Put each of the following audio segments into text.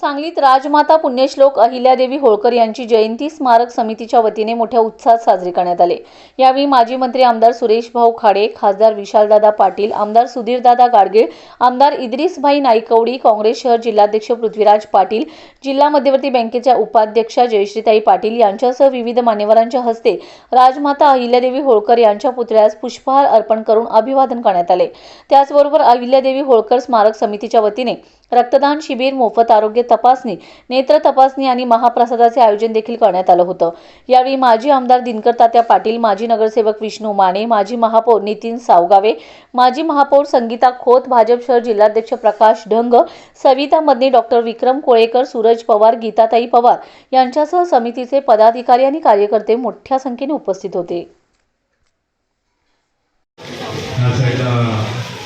सांगलीत राजमाता पुण्यश्लोक अहिल्यादेवी होळकर यांची जयंती स्मारक समितीच्या वतीने मोठ्या उत्साहात साजरी करण्यात आले. यावेळी माजी मंत्री आमदार सुरेश भाऊ खाडे खासदार विशालदादा पाटील आमदार सुधीरदादा गाडगीळ आमदार इद्रिसभाई नाईकवडी काँग्रेस शहर जिल्हाध्यक्ष पृथ्वीराज पाटील जिल्हा मध्यवर्ती बँकेच्या उपाध्यक्षा जयश्रीताई पाटील यांच्यासह विविध मान्यवरांच्या हस्ते राजमाता अहिल्यादेवी होळकर यांच्या पुतळ्यास पुष्पहार अर्पण करून अभिवादन करण्यात आले. त्याचबरोबर अहिल्यादेवी होळकर स्मारक समितीच्या वतीने रक्तदान शिबिर मोफत आरोग्य तपासणी नेत्र तपासणी आणि महाप्रसादाचे आयोजन देखील करण्यात आलं होतं. यावेळी माजी आमदार दिनकर तात्या पाटील माजी नगरसेवक विष्णू माने माजी महापौर नितीन सावगावे माजी महापौर संगीता खोत भाजप शहर जिल्हाध्यक्ष प्रकाश ढंग सविता मदने डॉक्टर विक्रम कोळेकर सूरज पवार गीताताई पवार यांच्यासह समितीचे पदाधिकारी आणि कार्यकर्ते मोठ्या संख्येने उपस्थित होते.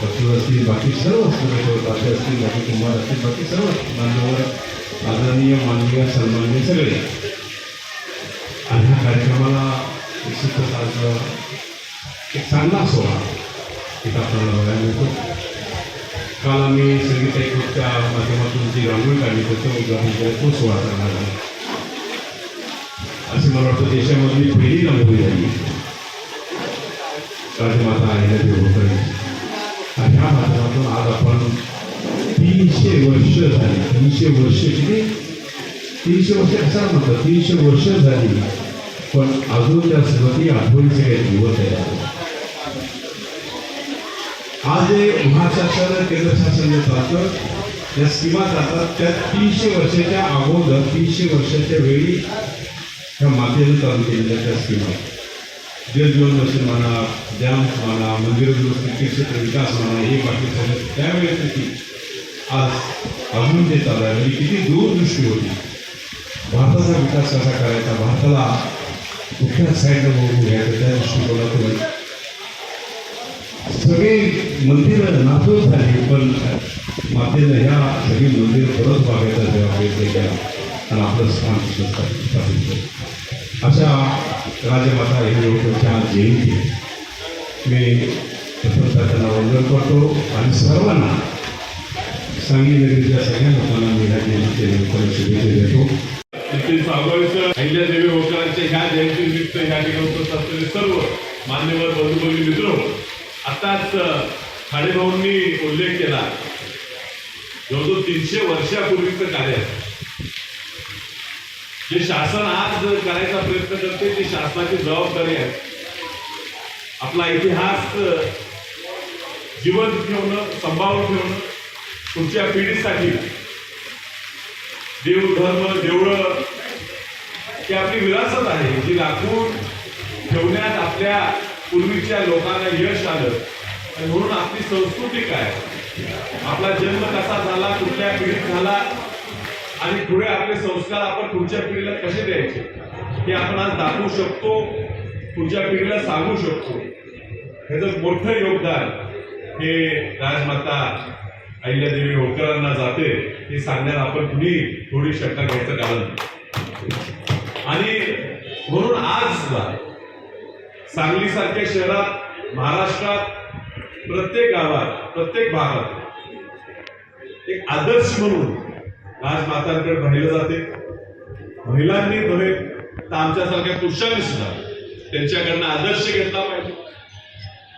ह्या असतील बाकी सर्व असतील ताते असतील बाकी कुंभार असतील बाकी सर्व मान्यवर आदरणीय माननीय सन्माननीय सगळे. आणि ह्या कार्यक्रमाला निश्चितच आज एक चांगला सोहळा इथं आपल्याला बघायला मिळतो. काल आम्ही संगीत ऐकूच्या माध्यमातून जी रांगोळी काढली त्याचं उद्घाटन केलं तो सोहळा करणार आहे असे मला वाटतं देशामधली पहिली रांगोळी झाली. राजमाता अहिल्यादेवी होळकर माध्यमातून आज आपण तीनशे वर्ष झाली. तीनशे वर्ष किती? तीनशे वर्ष कशाला म्हणतात तीनशे वर्ष झाली. पण अजून त्या स्मृती आठवणीचे काही दिवस आहे आज जे महाशासन केंद्र शासन जे चालतं ज्या स्कीमा जातात. त्या तीनशे वर्षाच्या अगोदर तीनशे वर्षाच्या वेळी त्या मातेने चालू केलेल्या त्या स्कीमा. जल म्हणा डॅम म्हणा मंदिर दुरुस्ती तीर्थक्षेत्र विकास म्हणा हे बाकी सगळं त्यावेळेस त्याची आज अजून जे चालू आहे म्हणजे किती दूरदृष्टी होती. भारताचा विकास कसा करायचा भारताला कुठल्या साईडला बघून घ्यायचं त्या दृष्टिकोनातून. सगळे मंदिरं नाचवत झाली पण मातेनं ह्या सगळी मंदिर परत बघायचा जबाबदारी केला आणि आपलं स्थान तिथं स्थापित केलं अशा राजमाता हिंदूच्या जयंती मी प्रथमतः त्यांना वंदन करतो आणि सर्वांना सांगली नगरीच्या सगळ्या लोकांना मी ह्या जयंतीच्या निमित्ताने शुभेच्छा देतो अहिल्यादेवी होळकरांच्या ह्या जयंतीनिमित्त ह्या ठिकाणी उपस्थित असलेले सर्व मान्यवर बंधू मित्र आताच खाडेभाऊंनी उल्लेख केला जवळजवळ तीनशे वर्षापूर्वीचं कार्य आहे. जे शासन आज करायचा प्रयत्न करते ती शासनाची जबाबदारी आहे. आपला इतिहास जिवंत ठेवणं संभाव ठेवणं पुढच्या पिढीसाठी. देव धर्म देवळं ही आपली विरासत आहे. जी राखून ठेवण्यात आपल्या पूर्वीच्या लोकांना यश आलं. आणि म्हणून आपली संस्कृती काय? आपला जन्म कसा झाला कुठल्या पिढीत झाला आणि पुढे आपले संस्कार आपण पुढच्या पिढीला कसे द्यायचे? हे आपण आज दाखवू शकतो पुढच्या पिढीला सांगू शकतो. ह्याचं मोठं योगदान हे राजमाता अहिल्यादेवी होळकरांना जाते हे सांगण्यात आपण कुणी थोडी शंका घ्यायचं कारण आणि म्हणून आज सुद्धा सांगलीसारख्या शहरात महाराष्ट्रात प्रत्येक गावात प्रत्येक भागात एक आदर्श म्हणून आज मातांकडे पाहिलं जाते. महिलांनी नव्हे तर आमच्यासारख्या पुरुषांनी सुद्धा त्यांच्याकडनं आदर्श घेतला पाहिजे.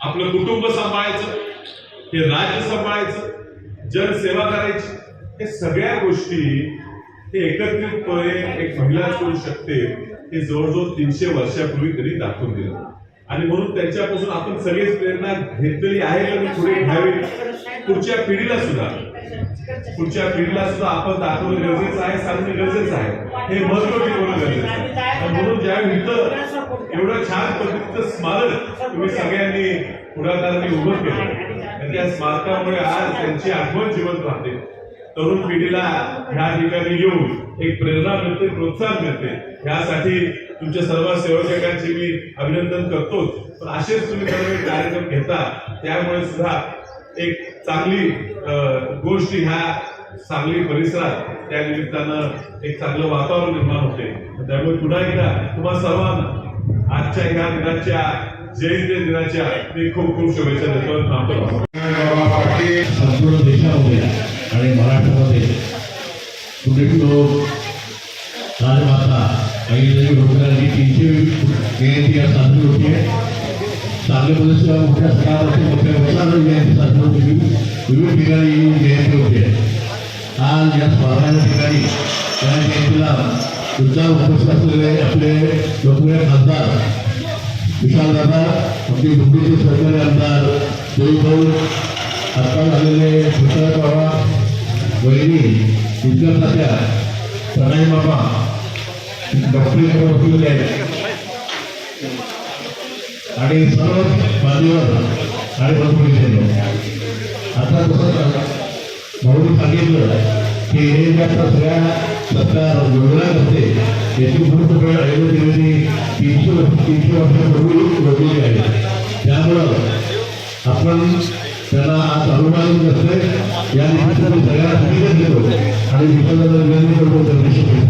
आपलं कुटुंब सांभाळायचं हे राज्य सांभाळायचं जनसेवा करायची हे सगळ्या गोष्टी हे एकत्रितपणे एक महिलाच करू शकते हे जवळजवळ तीनशे वर्षापूर्वी त्यांनी दाखवून दिलं. आणि म्हणून त्यांच्यापासून आपण सगळीच प्रेरणा घेतलेली आहे आणि पुढे घ्यावी. पुढच्या पिढीला सुद्धा. पुढच्या पिढीला सुद्धा आपण दाखवणं गरजेचं आहे सांगणं गरजेचं आहे. हे महत्त्व ठेवणं गरजेचं आहे म्हणून ज्यावेळी इथं एवढं छान पद्धतीचं स्मारक तुम्ही सगळ्यांनी पुढाकारांनी उभं केलं आणि त्या स्मारकामुळे आज त्यांची आठवण जिवंत राहते. तरुण पिढीला ह्या ठिकाणी येऊन एक प्रेरणा मिळते प्रोत्साहन मिळते. ह्यासाठी तुमच्या सर्व सेवकांचे मी अभिनंदन करतोच. पण असेच तुम्ही सर्व कार्यक्रम घेता त्यामुळे सुद्धा एक चांगली गोष्ट ह्या सांगली परिसरात त्या निमित्तानं एक चांगलं वातावरण निर्माण होते. त्यामुळे पुन्हा एकदा तुम्हा सर्वांना आजच्या ह्या दिनाच्या जयंती दिनाच्या मी खूप खूप शुभेच्छा देतो संपूर्ण देशामध्ये आणि महाराष्ट्रामध्ये पुण्यश्लोक राजमाता आईदेवी होळकरांची तीनशे जयंती आज साजरी होती. आहे चांगल्या पद्धतीच्या मोठ्या सणावरती मोठ्या उत्साहाने जयंती साजरी होती विविध ठिकाणी ही जयंती होते. आज या स्मरणाच्या ठिकाणी या जयंतीला सुद्धा उपस्थित असलेले आपले लोकप्रिय खासदार विशालदादा आमचे मुंबईचे सरकारी आमदार देवभाऊ आता झालेले पृथ्वीराज बाबा वहिनी इतर तात्या प्रणय बाबा डॉक्टर आहेत. आणि सर्व बाजूवर आणि भरपूर इथे आता जसं भाऊनी सांगितलं की हे जे आता सगळ्या सरकार योजना करते याची खूप वेळ अयोध्येमध्ये तीनशे तीनशे वर्षापूर्वी जोडलेली आहे. त्यामुळं आपण त्याला आज अनुमान करते या निमित्ताने सगळ्यांना सांगितलं देतो आणि विश्वासाला करतो त्यांनी शिकवून